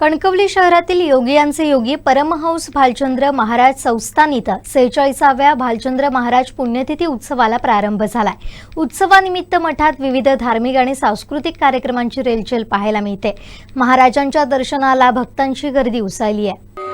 कणकवली शहरातील योगियांचे योगी परमहंस भालचंद्र महाराज संस्थान इथं सेहेचाळीसाव्या भालचंद्र महाराज पुण्यतिथी उत्सवाला प्रारंभ झालाय. उत्सवानिमित्त मठात विविध धार्मिक आणि सांस्कृतिक कार्यक्रमांची रेलचेल पाहायला मिळते. महाराजांच्या दर्शनाला भक्तांची गर्दी उसळली आहे.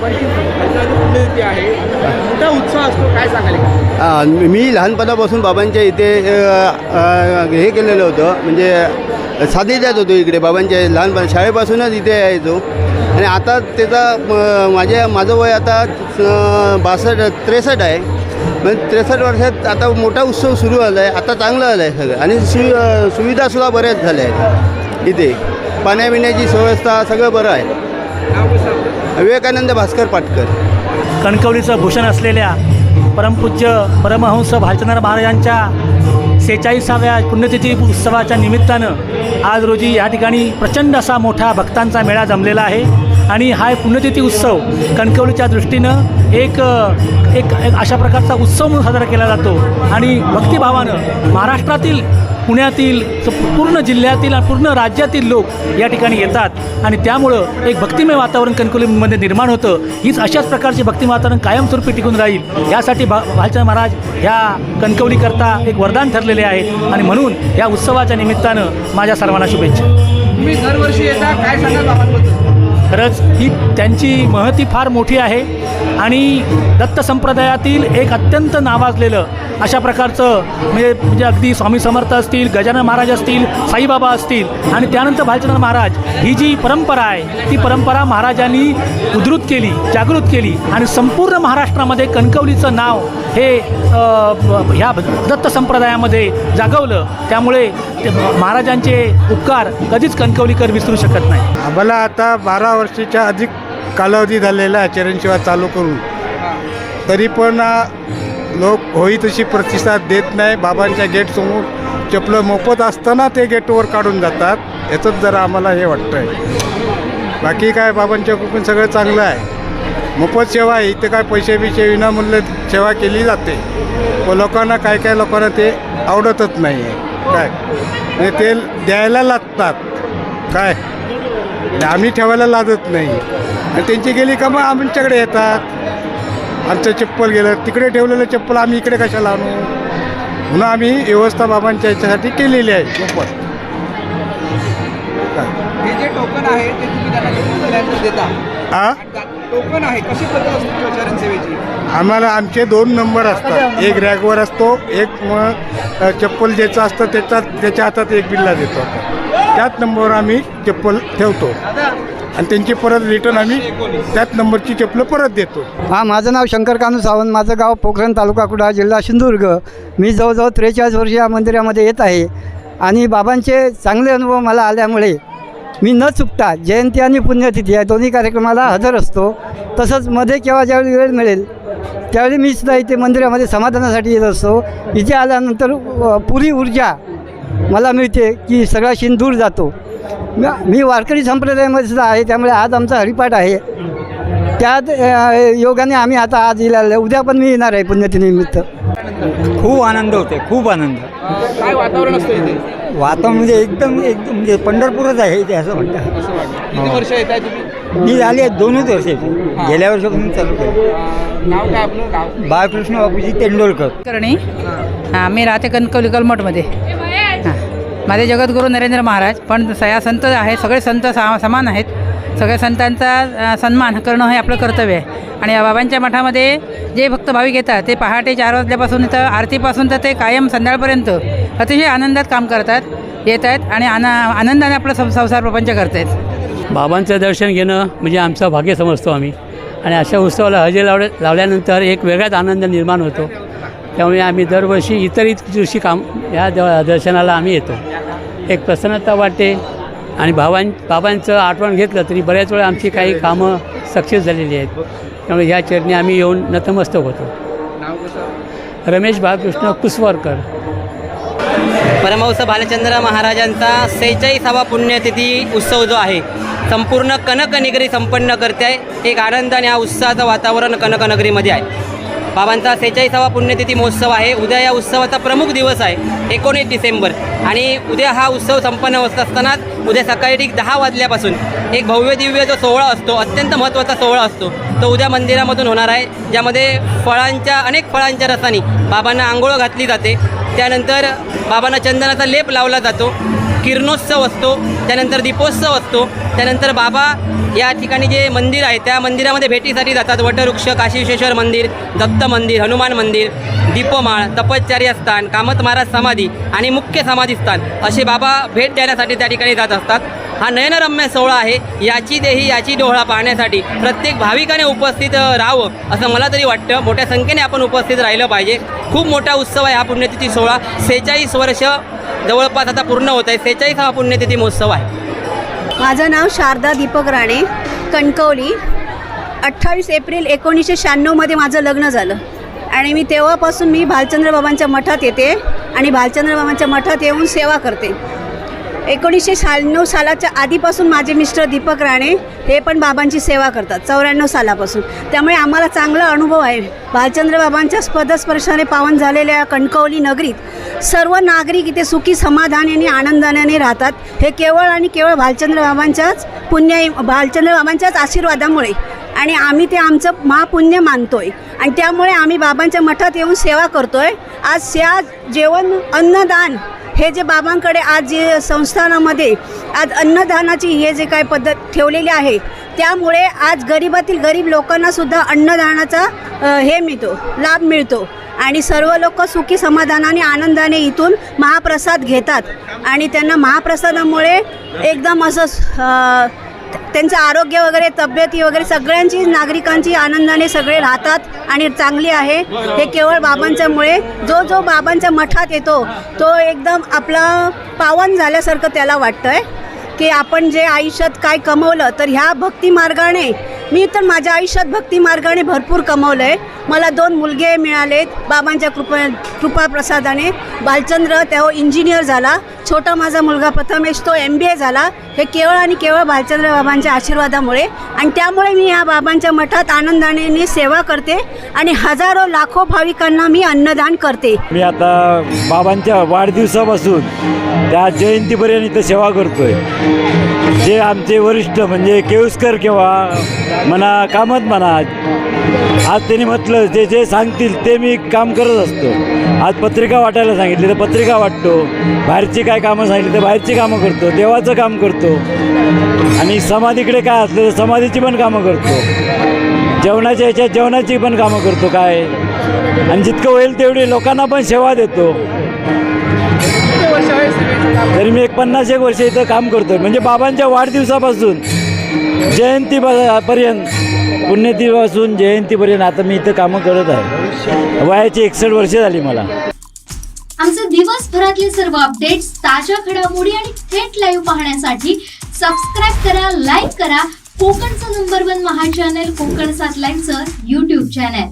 बाबांची पुण्यतिथी आहे. मोठा उत्साह असतो? काय सांगाल मी लहानपणापासून बाबांच्या इथे हे केलेलं होतं. म्हणजे सानिध्यात होतो इकडे बाबांच्या लहानपण शाळेपासूनच इथे यायचो. आणि आता त्याचा माझ्या माझं वय आता बासष्ट त्रेसष्ट आहे. म्हणजे त्रेसष्ट वर्षात आता मोठा उत्सव सुरू झाला आहे आता चांगलं झालं आहे सगळं. आणि सु सुविधासुद्धा बऱ्याच झाल्या आहेत इथे. पाण्यापिण्याची व्यवस्था सगळं बरं आहे. विवेकानंद भास्कर पाटकर. कणकवलीचं भूषण असलेल्या परमपूज्य परमहंस भालचंद्र महाराजांच्या सेहेचाळीसाव्या पुण्यतिथी उत्सवाच्या निमित्तानं आज रोजी या ठिकाणी प्रचंड असा मोठा भक्तांचा मेळा जमलेला आहे. आणि हा पुण्यतिथी उत्सव कणकवलीच्या दृष्टीनं एक एक अशा प्रकारचा उत्सव म्हणून साजरा केला जातो. आणि भक्तिभावानं महाराष्ट्रातील पुण्यातील पूर्ण जिल्ह्यातील आणि पूर्ण राज्यातील लोक या ठिकाणी येतात. आणि त्यामुळं एक भक्तिमय वातावरण कणकवलीमध्ये निर्माण होतं. हीच अशाच प्रकारचे भक्तिमय वातावरण कायमस्वरूपी टिकून राहील यासाठी भा भालचंद महाराज ह्या कणकवलीकरता एक वरदान ठरलेले आहे. आणि म्हणून या उत्सवाच्या निमित्तानं माझ्या सर्वांना शुभेच्छा. तुम्ही दरवर्षी येता काय सांगाल बाबांबद्दल? खरंच ही त्यांची महती फार मोठी आहे. आणि दत्त संप्रदायातील एक अत्यंत नावाजलेलं अशा प्रकारचं म्हणजे म्हणजे अगदी स्वामी समर्थ असतील गजानन महाराज असतील साईबाबा असतील आणि त्यानंतर भालचंद्र महाराज ही जी परंपरा आहे ती परंपरा महाराजांनी उद्धृत केली जागृत केली आणि संपूर्ण महाराष्ट्रामध्ये कणकवलीचं नाव हे ह्या दत्त संप्रदायामध्ये जागवलं. त्यामुळे ते महाराजांचे उपकार कधीच कणकवलीकर विसरू शकत नाही. मला आता बारा वर्षाच्या अधिक कालावधी झालेला आहे चालू करून. तरी पण लोक होई तशी प्रतिसाद देत नाही. बाबांच्या गेटसमोर चपलं मोफत असताना ते गेटवर काढून जातात. याचंच जरा आम्हाला हे वाटतं आहे बाकी काय बाबांच्या कृपेने सगळं चांगलं आहे. मोफत सेवा आहे. इथे काय पैसे बिशे विनामूल्य सेवा केली जाते. व लोकांना काय काय लोकांना ते आवडतच नाही आहे काय ते द्यायला लागतात. काय? आणि आम्ही ठेवायला लाजत नाही. आणि त्यांची गेली का मग आमच्याकडे येतात. आमचं चप्पल गेलं तिकडे ठेवलेलं चप्पल आम्ही इकडे कशाला आणू? म्हणून आम्ही व्यवस्था बाबांच्या याच्यासाठी केलेली आहे. मोफत हे जे टोकन आहे ते तुम्ही त्यांना घेऊन दिल्यानंतर देता. आ? टोकन आहे कशी पद्धत असते किंवा चरणसेवेची आम्हाला आमचे दोन नंबर असतात. एक रॅगवर असतो एक मग अ, चप्पल ज्याचं असतं त्याच्यात त्याच्या हातात एक बिल्ला देतो त्याच नंबरवर आम्ही चप्पल ठेवतो. आणि त्यांची परत रिटर्न आम्ही त्याच नंबरची चप्पल परत देतो. हा माझं नाव शंकर कानू सावंत. माझं गाव पोखरण तालुका कुडाळ जिल्हा सिंधुदुर्ग. मी जवळजवळ त्रेचाळीस वर्ष या मंदिरामध्ये येत आहे. आणि बाबांचे चांगले अनुभव मला आल्यामुळे मी न चुकता जयंती आणि पुण्यतिथी या दोन्ही कार्यक्रमाला हजर असतो. तसंच मध्ये केव्हा ज्यावेळी वेळ मिळेल त्यावेळी मी सुद्धा इथे मंदिरामध्ये समाधानासाठी येत असतो. इथे आल्यानंतर पुरी ऊर्जा मला मिळते की सगळा शिन दूर जातो. म- मी वारकरी संप्रदायामध्ये सुद्धा आहे त्यामुळे आज आमचा हरिपाठ आहे. त्यात योगाने आम्ही आता आज येईल उद्या पण मी येणार आहे पुण्यतिथीनिमित्त. खूप आनंद होते खूप आनंद. काय वातावरण असतं इथे? वातावरण म्हणजे एकदम एकदम म्हणजे पंढरपूरच आहे इथे असं म्हणतात. असं वाटतं. किती वर्ष येत आहे तुम्ही? मी झाली आहे दोनच वर्ष गेल्या वर्षापासून चालू केलं. नाव काय आपलं? बाळकृष्ण बापूजी तेंडोलकर. करणी हां मी राहते कणकवली कलमठमध्ये. हां माझे जगद्गुरू नरेंद्र महाराज पण सया संत आहेत सगळे संत सा समान आहेत. सगळ्या संतांचा सन्मान करणं हे आपलं कर्तव्य आहे. आणि या बाबांच्या मठामध्ये जे भक्त भाविक येतात ते पहाटे चार वाजल्यापासून तर आरतीपासून तर ते कायम संध्याकाळपर्यंत अतिशय आनंदात काम करतात येत आहेत आणि आना आनंदाने आपलं सं संसार प्रपंच करत आहेत बाबांचं दर्शन घेणं म्हणजे आमचं भाग्य समजतो आम्ही. आणि अशा उत्सवाला हजेरी लावल्या लावल्यानंतर एक वेगळाच आनंद निर्माण होतो. त्यामुळे आम्ही दरवर्षी इतर दिवशी काम या द दर्शनाला आम्ही येतो. एक प्रसन्नता वाटते. आणि भावां बाबांचं आठवण घेतलं तरी बऱ्याच वेळा आमची काही कामं सक्सेस झालेली आहेत. त्यामुळे ह्या चरणी आम्ही येऊन नतमस्तक होतो. रमेश बाळकृष्ण कुसवरकर. परमहंस भालचंद्र महाराजांचा सेहेचाळीसावा पुण्यतिथी उत्सव जो आहे संपूर्ण कनकनगरी संपन्न करते. आहे एक आनंद आणि हा उत्साहाचं वातावरण कनकनगरीमध्ये आहे. बाबांचा सेहेचाळीसावा पुण्यतिथी महोत्सव आहे. उद्या या उत्सवाचा प्रमुख दिवस आहे. एकोणीस डिसेंबर. आणि उद्या हा उत्सव संपन्न होत असतानाच उद्या सकाळी ठीक दहा वाजल्यापासून एक भव्य दिव्य जो सोहळा असतो अत्यंत महत्त्वाचा सोहळा असतो तो उद्या मंदिरामधून होणार आहे. ज्यामध्ये फळांच्या अनेक फळांच्या रसानी बाबांना आंघोळ घातली जाते. त्यानंतर बाबांना चंदनाचा लेप लावला जातो. किरणोत्सव असतो त्यानंतर दीपोत्सव असतो त्यानंतर बाबा या ठिकाणी जे मंदिर आहे त्या मंदिरामध्ये भेटीसाठी जातात. वटवृक्ष काशी मंदिर दत्त मंदिर हनुमान मंदिर दीपमाळ तपश्चर्या स्थान कामत महाराज समाधी आणि मुख्य समाधी स्थान असे बाबा भेट देण्यासाठी त्या ठिकाणी जात असतात. हा नयनरम्य सोहळा आहे. याची देही याची डोहळा पाहण्यासाठी प्रत्येक भाविकाने उपस्थित राहावं असं मला तरी वाटतं. मोठ्या संख्येने आपण उपस्थित राहिलं पाहिजे. खूप मोठा उत्सव आहे हा पुण्यतिथी सोहळा. सेहेचाळीस वर्ष जवळपास आता पूर्ण होत आहे. सेहेचाळीसावा पुण्यतिथी महोत्सव आहे. माझं नाव शारदा दीपक राणे कणकवली. अठ्ठावीस एप्रिल एकोणीसशे शहाण्णवमध्ये माझं लग्न झालं. आणि मी तेव्हापासून मी भालचंद्र बाबांच्या मठात येते आणि भालचंद्र बाबांच्या मठात येऊन सेवा करते. एकोणीसशे शहाण्णव सालाच्या आधीपासून माझे मिस्टर दीपक राणे हे पण बाबांची सेवा करतात चौऱ्याण्णव सालापासून. त्यामुळे आम्हाला चांगला अनुभव आहे. भालचंद्र बाबांच्या पदस्पर्शाने पावन झालेल्या कणकवली नगरीत सर्व नागरिक इथे सुखी समाधानी आणि आनंदाने राहतात. हे केवळ आणि केवळ भालचंद्र बाबांच्याच पुण्य भालचंद्र बाबांच्याच आशीर्वादामुळे आणि आम्ही ते आमचं महापुण्य मानतोय. आणि त्यामुळे आम्ही बाबांच्या मठात येऊन सेवा करतोय. आज त्या जेवण अन्नदान हे जे बाबांकडे आज जे संस्थानामध्ये आज अन्नदानाची हे जे काय पद्धत ठेवलेली आहे त्यामुळे आज गरिबातील गरीब लोकांनासुद्धा अन्नदानाचा हे मिळतो लाभ मिळतो. आणि सर्व लोक सुखी समाधानाने आनंदाने इथून महाप्रसाद घेतात. आणि त्यांना महाप्रसादामुळे एकदम असं त्यांचं आरोग्य वगैरे तब्येती वगैरे सगळ्यांची नागरिकांची आनंदाने सगळे राहतात आणि चांगली आहे. हे केवळ बाबांच्यामुळे जो जो बाबांच्या मठात येतो तो एकदम आपला पावन झाल्यासारखं त्याला वाटतं आहे की आपण जे आयुष्यात काय कमवलं तर ह्या भक्ती मार्गाने मी तर माझ्या आयुष्यात भक्ती मार्गाने भरपूर कमवलं आहे मला दोन मुलगे मिळालेत बाबांच्या कृपा कृपाप्रसादाने. बालचंद्र तेव्हा इंजिनियर झाला. छोटा माझा मुलगा प्रथमेश तो एम बी ए झाला. हे केवळ आणि केवळ बालचंद्र बाबांच्या आशीर्वादामुळे. आणि त्यामुळे मी या बाबांच्या मठात आनंदाने मी सेवा करते आणि हजारो लाखो भाविकांना मी अन्नदान करते. मी आता बाबांच्या वाढदिवसापासून त्या जयंतीपर्यंत सेवा करतोय. जे आमचे वरिष्ठ म्हणजे केळुसकर किंवा म्हणा कामत म्हणा आज त्यांनी म्हटलं जे जे सांगतील ते मी काम करत असतो. आज पत्रिका वाटायला सांगितली तर पत्रिका वाटतो. बाहेरची काय कामं सांगितली तर बाहेरची कामं करतो. देवाचं काम करतो. आणि समाधीकडे काय असलं तर समाधीची पण कामं करतो. जेवणाच्या ह्याच्यात जेवणाची पण कामं करतो काय? आणि जितकं होईल तेवढी लोकांना पण सेवा देतो. तरी मी एक पन्नास एक वर्ष इथं काम करतोय. म्हणजे बाबांच्या वाढदिवसापासून जयंती पर्यंत पुण्यतिथीपासून जयंतीपर्यंत आता मी इथं कामं करत आहे. वयाची एकसष्ट वर्ष झाली मला. आमचे दिवसभरातले सर्व अपडेट्स ताज्या घडामोडी आणि थेट लाईव्ह पाहण्यासाठी सबस्क्राईब करा लाईक करा. कोकणचं नंबर वन महा चॅनल कोकण सात लाईनचं युट्यूब चॅनल